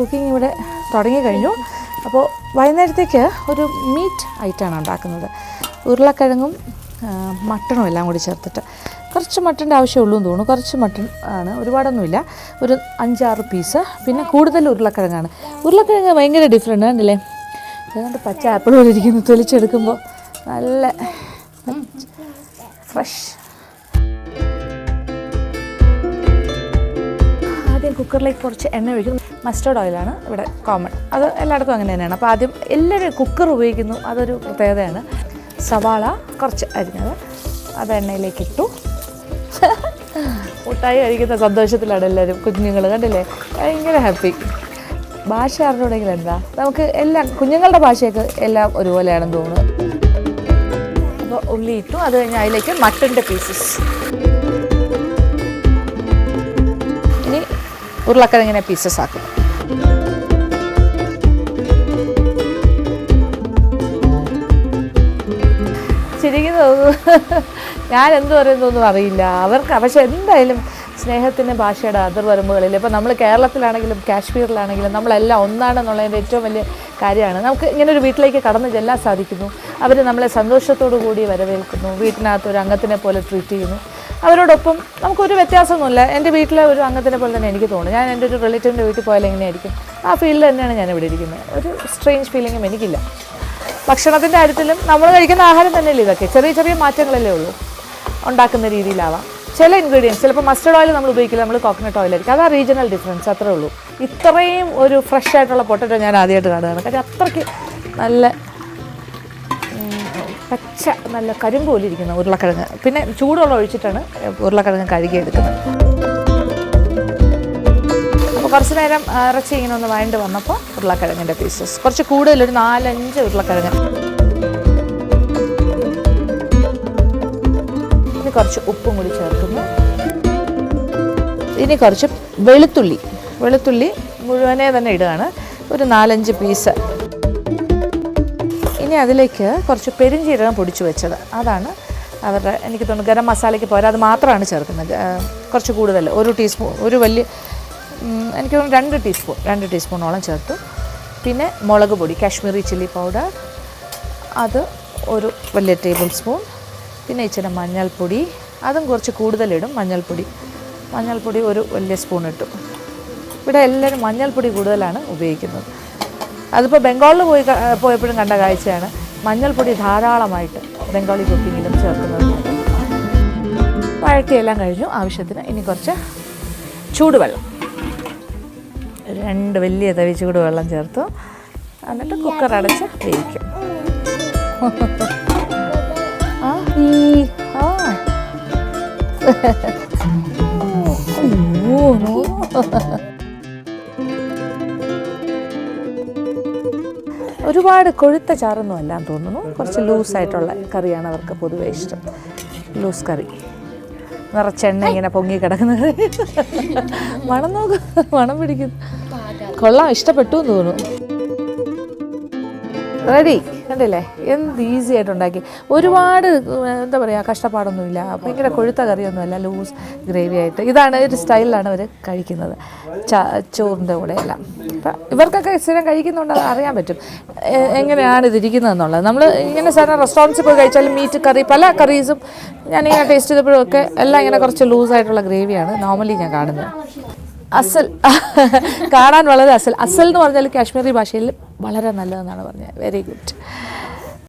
Cooking ഇവിടെ തുടങ്ങി കഴിഞ്ഞു അപ്പോൾ വൈകുന്നേരത്തേക്ക് ഒരു മീറ്റ് ഐറ്റമാണ് ഉണ്ടാക്കുന്നത്. ഉരുളക്കിഴങ്ങും മട്ടണും എല്ലാം കൂടി ചേർത്തിട്ട്. കുറച്ച് മട്ടന്റെ ആവശ്യമുള്ളൂ എന്ന് തോന്നുന്നു. കുറച്ച് മട്ടൺ ആണ്. ഒരുപാടൊന്നുമില്ല. ഒരു അഞ്ചാറ് പീസ് പിന്നെ കൂടുതൽ ഉരുളക്കിഴങ്ങാണ്. ഉരുളക്കിഴങ്ങ് ഭയങ്കര ഡിഫറെന്റ് ആണല്ലേ? ഏതാണ്ട് പച്ച ആപ്പിൾ പോലെ ഇരിക്കുന്നു. തൊലിച്ചെടുക്കുമ്പോൾ നല്ല ഫ്രഷ് ആദ്യം കുക്കറിലേക്ക് കുറച്ച് എണ്ണ ഒഴിക്കും മസ്റ്റേർഡ് ഓയിലാണ് ഇവിടെ കോമൺ അത് എല്ലായിടത്തും അങ്ങനെ തന്നെയാണ്. അപ്പോൾ ആദ്യം എല്ലാവരും കുക്കർ ഉപയോഗിക്കുന്നു. അതൊരു പ്രത്യേകതയാണ്. സവാള കുറച്ച് അരിഞ്ഞത്. അത് എണ്ണയിലേക്ക് ഇട്ടു. മുട്ടായി കഴിക്കുന്ന സന്തോഷത്തിലാണ് എല്ലാവരും. കുഞ്ഞുങ്ങൾ കണ്ടില്ലേ? ഭയങ്കര ഹാപ്പി ഭാഷ അറിഞ്ഞുണ്ടെങ്കിൽ എന്താ? നമുക്ക് എല്ലാം കുഞ്ഞുങ്ങളുടെ ഭാഷയൊക്കെ എല്ലാം ഒരുപോലെയാണെന്ന് തോന്നുന്നു. അപ്പോൾ ഉള്ളി ഇട്ടു. അത് കഴിഞ്ഞ് അതിലേക്ക് മട്ടന്റെ പീസസ് ഉരുളക്കിഴങ്ങിനെ പീസസ് ആക്കുക ചിരിക്കുന്നത് ഞാൻ എന്ത് പറയുന്നൊന്നും അറിയില്ല. അവർക്ക് പക്ഷെ എന്തായാലും സ്നേഹത്തിന്റെ ഭാഷയുടെ അതിർവരമ്പുകളിൽ ഇപ്പോൾ നമ്മൾ കേരളത്തിലാണെങ്കിലും കാശ്മീരിലാണെങ്കിലും നമ്മളെല്ലാം ഒന്നാണെന്നുള്ളതിന്റെ ഏറ്റവും വലിയ കാര്യമാണ്. നമുക്ക് ഇങ്ങനെ ഒരു വീട്ടിലേക്ക് കടന്നു ചെല്ലാൻ സാധിക്കുന്നു. അവർ നമ്മളെ സന്തോഷത്തോടു കൂടി വരവേൽക്കുന്നു. വീട്ടിനകത്ത് ഒരു അംഗത്തിനെ പോലെ ട്രീറ്റ് ചെയ്യുന്നു. അവരോടൊപ്പം നമുക്കൊരു വ്യത്യാസമൊന്നുമില്ല. എന്റെ വീട്ടിലെ ഒരു അംഗത്തിനെ പോലെ തന്നെ എനിക്ക് തോന്നുന്നു. ഞാൻ എന്റെ ഒരു റിലേറ്റീവിന്റെ വീട്ടിൽ പോയാൽ എങ്ങനെയായിരിക്കും ആ ഫീൽഡിൽ തന്നെയാണ് ഞാൻ ഇവിടെ ഇരിക്കുന്നത്. ഒരു സ്ട്രേഞ്ച് ഫീലിങ്ങും എനിക്കില്ല. ഭക്ഷണത്തിന്റെ കാര്യത്തിലും നമ്മൾ കഴിക്കുന്ന ആഹാരം തന്നെയല്ലേ ഇതൊക്കെ? ചെറിയ ചെറിയ മാറ്റങ്ങളല്ലേ ഉള്ളൂ. ഉണ്ടാക്കുന്ന രീതിയിലാവാം. ചില ഇൻഗ്രീഡിയൻസ് ചിലപ്പോൾ മസ്റ്റർഡ് ഓയിൽ നമ്മൾ ഉപയോഗിക്കില്ല. നമ്മൾ കോക്കനട്ട് ഓയിൽ ആയിരിക്കും. അതാ റീജിയണൽ ഡിഫറൻസ് അത്രേ ഉള്ളൂ. ഇത്രയും ഒരു ഫ്രഷ് ആയിട്ടുള്ള പൊട്ടറ്റോ ഞാൻ ആദ്യമായിട്ട് കാണുകയാണ്. കാര്യം അത്രയ്ക്ക് നല്ല പച്ച നല്ല കരിമ്പ് പോലെ ഇരിക്കുന്ന ഉരുളക്കിഴങ്ങ്. പിന്നെ ചൂടുവെള്ളം ഒഴിച്ചിട്ടാണ് ഉരുളക്കിഴങ്ങ് കഴുകിയെടുക്കുന്നത്. അപ്പോൾ കുറച്ച് നേരം ഇറച്ചി ഇങ്ങനെ ഒന്ന് വഴണ്ട് വന്നപ്പോൾ ഉരുളക്കിഴങ്ങിന്റെ പീസസ് കുറച്ച് കൂടുതൽ ഒരു നാലഞ്ച് ഉരുളക്കിഴങ്ങ്. ഇനി കുറച്ച് ഉപ്പും കൂടി ചേർക്കുന്നു. ഇനി കുറച്ച് വെളുത്തുള്ളി. വെളുത്തുള്ളി മുഴുവനെ തന്നെ ഇടുകയാണ്. ഒരു നാലഞ്ച് പീസ് ഇനി അതിലേക്ക് കുറച്ച് പെരുംജീരകം പൊടിച്ചു വെച്ചത്. അതാണ് അവരുടെ എനിക്ക് തോന്നുന്നു ഗരം മസാലയ്ക്ക് പോരാ അത് മാത്രമാണ് ചേർക്കുന്നത്. കുറച്ച് കൂടുതൽ. ഒരു ടീസ്പൂൺ ഒരു വലിയ എനിക്ക് തോന്നുന്നു രണ്ട് ടീസ്പൂൺ രണ്ട് ടീസ്പൂണോളം ചേർത്തു. പിന്നെ മുളക് പൊടി കാശ്മീരി ചില്ലി പൗഡർ അത് ഒരു വലിയ ടേബിൾ സ്പൂൺ പിന്നെ ഇച്ചിരി മഞ്ഞൾപ്പൊടി അതും കുറച്ച് കൂടുതലിടും മഞ്ഞൾപ്പൊടി. മഞ്ഞൾപ്പൊടി ഒരു വലിയ സ്പൂൺ ഇട്ടു. ഇവിടെ എല്ലാവരും മഞ്ഞൾപ്പൊടി കൂടുതലാണ് ഉപയോഗിക്കുന്നത്. അതിപ്പോൾ ബംഗാളിൽ പോയി പോയപ്പോഴും കണ്ട കാഴ്ചയാണ്. മഞ്ഞൾപ്പൊടി ധാരാളമായിട്ട് ബംഗാളി കുക്കിങ്ങിലും ചേർക്കുന്നത് വഴറ്റിയെല്ലാം കഴിഞ്ഞു. ആവശ്യത്തിന് ഇനി കുറച്ച് ചൂടുവെള്ളം. രണ്ട് വലിയ തവി ചൂടുവെള്ളം ചേർത്തു. എന്നിട്ട് കുക്കർ അടച്ച് വേവിക്കും. ആ ഓ. ഒരുപാട് കൊഴുത്ത ചാറൊന്നും അല്ലാന്ന് തോന്നുന്നു. കുറച്ച് ലൂസായിട്ടുള്ള കറിയാണ് അവർക്ക് പൊതുവെ ഇഷ്ടം. ലൂസ് കറി. നിറച്ചെണ്ണ ഇങ്ങനെ പൊങ്ങി കിടക്കുന്ന കറി. മണം നോക്കും മണം പിടിക്കുന്നു. കൊള്ളാം ഇഷ്ടപ്പെട്ടു എന്ന് തോന്നുന്നു. റെഡി. കണ്ടില്ലേ? എന്ത് ഈസി ആയിട്ട് ഉണ്ടാക്കി. ഒരുപാട് എന്താ പറയുക കഷ്ടപ്പാടൊന്നുമില്ല. ഭയങ്കര കൊഴുത്ത കറിയൊന്നുമല്ല. ലൂസ് ഗ്രേവി ആയിട്ട്. ഇതാണ് ഒരു സ്റ്റൈലിലാണ് അവർ കഴിക്കുന്നത്. ചോറിന്റെ കൂടെ എല്ലാം അപ്പം ഇവർക്കൊക്കെ സ്ഥിരം കഴിക്കുന്നുണ്ട് അത് അറിയാൻ പറ്റും. എങ്ങനെയാണ് ഇതിരിക്കുന്നതെന്നുള്ളത് നമ്മൾ ഇങ്ങനെ സാധാരണ റെസ്റ്റോറന്റ്സിൽ പോയി കഴിച്ചാലും മീറ്റ് കറി പല കറീസും ഞാനിങ്ങനെ ടേസ്റ്റ് ചെയ്തപ്പോഴും ഒക്കെ എല്ലാം ഇങ്ങനെ കുറച്ച് ലൂസായിട്ടുള്ള ഗ്രേവിയാണ് നോർമലി ഞാൻ കാണുന്നത്. അസൽ കാണാൻ വളരെ അസൽ. അസൽ എന്ന് പറഞ്ഞാൽ കാശ്മീരി ഭാഷയിൽ വളരെ നല്ലതെന്നാണ് പറഞ്ഞത്. Very good